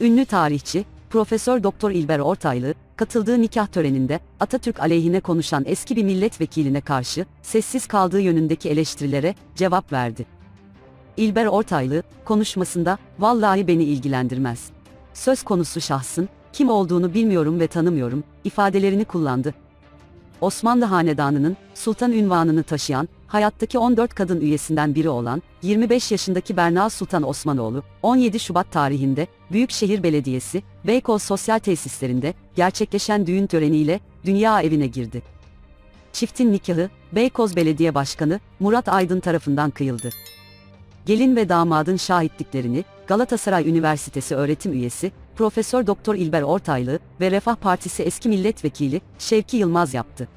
Ünlü tarihçi, Profesör Doktor İlber Ortaylı, katıldığı nikah töreninde Atatürk aleyhine konuşan eski bir milletvekiline karşı sessiz kaldığı yönündeki eleştirilere cevap verdi. İlber Ortaylı, konuşmasında, vallahi beni ilgilendirmez. Söz konusu şahsın, kim olduğunu bilmiyorum ve tanımıyorum, ifadelerini kullandı. Osmanlı Hanedanı'nın sultan ünvanını taşıyan, hayattaki 14 kadın üyesinden biri olan 25 yaşındaki Berna Sultan Osmanoğlu, 17 Şubat tarihinde Büyükşehir Belediyesi, Beykoz Sosyal Tesislerinde gerçekleşen düğün töreniyle dünya evine girdi. Çiftin nikahı, Beykoz Belediye Başkanı Murat Aydın tarafından kıyıldı. Gelin ve damadın şahitliklerini Galatasaray Üniversitesi öğretim üyesi Profesör Doktor İlber Ortaylı ve Refah Partisi eski milletvekili Şevki Yılmaz yaptı.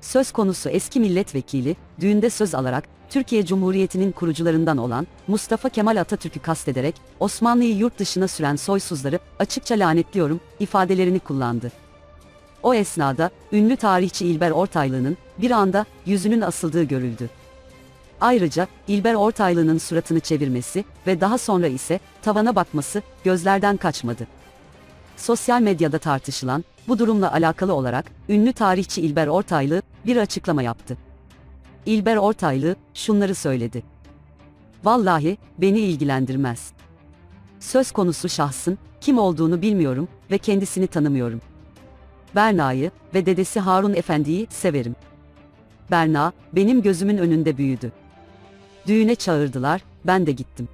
Söz konusu eski milletvekili, düğünde söz alarak, Türkiye Cumhuriyeti'nin kurucularından olan Mustafa Kemal Atatürk'ü kastederek, Osmanlı'yı yurt dışına süren soysuzları açıkça lanetliyorum ifadelerini kullandı. O esnada, ünlü tarihçi İlber Ortaylı'nın bir anda yüzünün asıldığı görüldü. Ayrıca İlber Ortaylı'nın suratını çevirmesi ve daha sonra ise tavana bakması gözlerden kaçmadı. Sosyal medyada tartışılan bu durumla alakalı olarak ünlü tarihçi İlber Ortaylı bir açıklama yaptı. İlber Ortaylı şunları söyledi. Vallahi beni ilgilendirmez. Söz konusu şahsın kim olduğunu bilmiyorum ve kendisini tanımıyorum. Berna'yı ve dedesi Harun Efendi'yi severim. Berna benim gözümün önünde büyüdü. Düğüne çağırdılar, ben de gittim.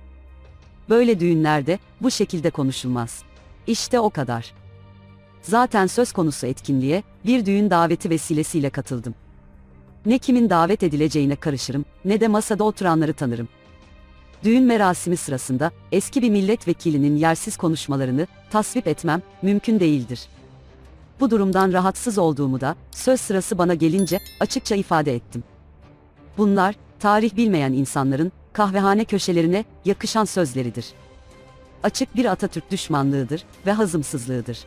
Böyle düğünlerde bu şekilde konuşulmaz. İşte o kadar. Zaten söz konusu etkinliğe bir düğün daveti vesilesiyle katıldım. Ne kimin davet edileceğine karışırım, ne de masada oturanları tanırım. Düğün merasimi sırasında eski bir milletvekilinin yersiz konuşmalarını tasvip etmem mümkün değildir. Bu durumdan rahatsız olduğumu da söz sırası bana gelince açıkça ifade ettim. Bunlar tarih bilmeyen insanların kahvehane köşelerine yakışan sözleridir. Açık bir Atatürk düşmanlığıdır ve hazımsızlığıdır.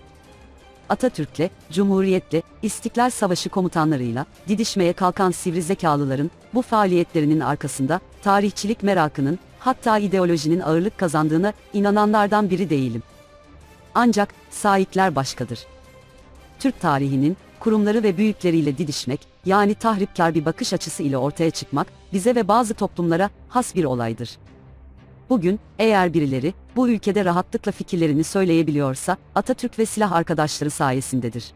Atatürk'le, Cumhuriyet'le, İstiklal Savaşı komutanlarıyla didişmeye kalkan sivri zekalıların bu faaliyetlerinin arkasında tarihçilik merakının hatta ideolojinin ağırlık kazandığına inananlardan biri değilim. Ancak sahipler başkadır. Türk tarihinin kurumları ve büyükleriyle didişmek, yani tahripkar bir bakış açısı ile ortaya çıkmak, bize ve bazı toplumlara has bir olaydır. Bugün, eğer birileri, bu ülkede rahatlıkla fikirlerini söyleyebiliyorsa, Atatürk ve silah arkadaşları sayesindedir.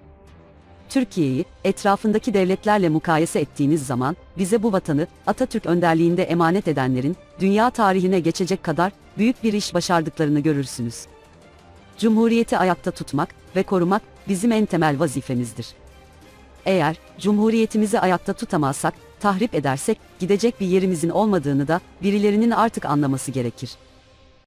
Türkiye'yi, etrafındaki devletlerle mukayese ettiğiniz zaman, bize bu vatanı, Atatürk önderliğinde emanet edenlerin, dünya tarihine geçecek kadar, büyük bir iş başardıklarını görürsünüz. Cumhuriyeti ayakta tutmak ve korumak, bizim en temel vazifemizdir. Eğer cumhuriyetimizi ayakta tutamazsak, tahrip edersek gidecek bir yerimizin olmadığını da birilerinin artık anlaması gerekir.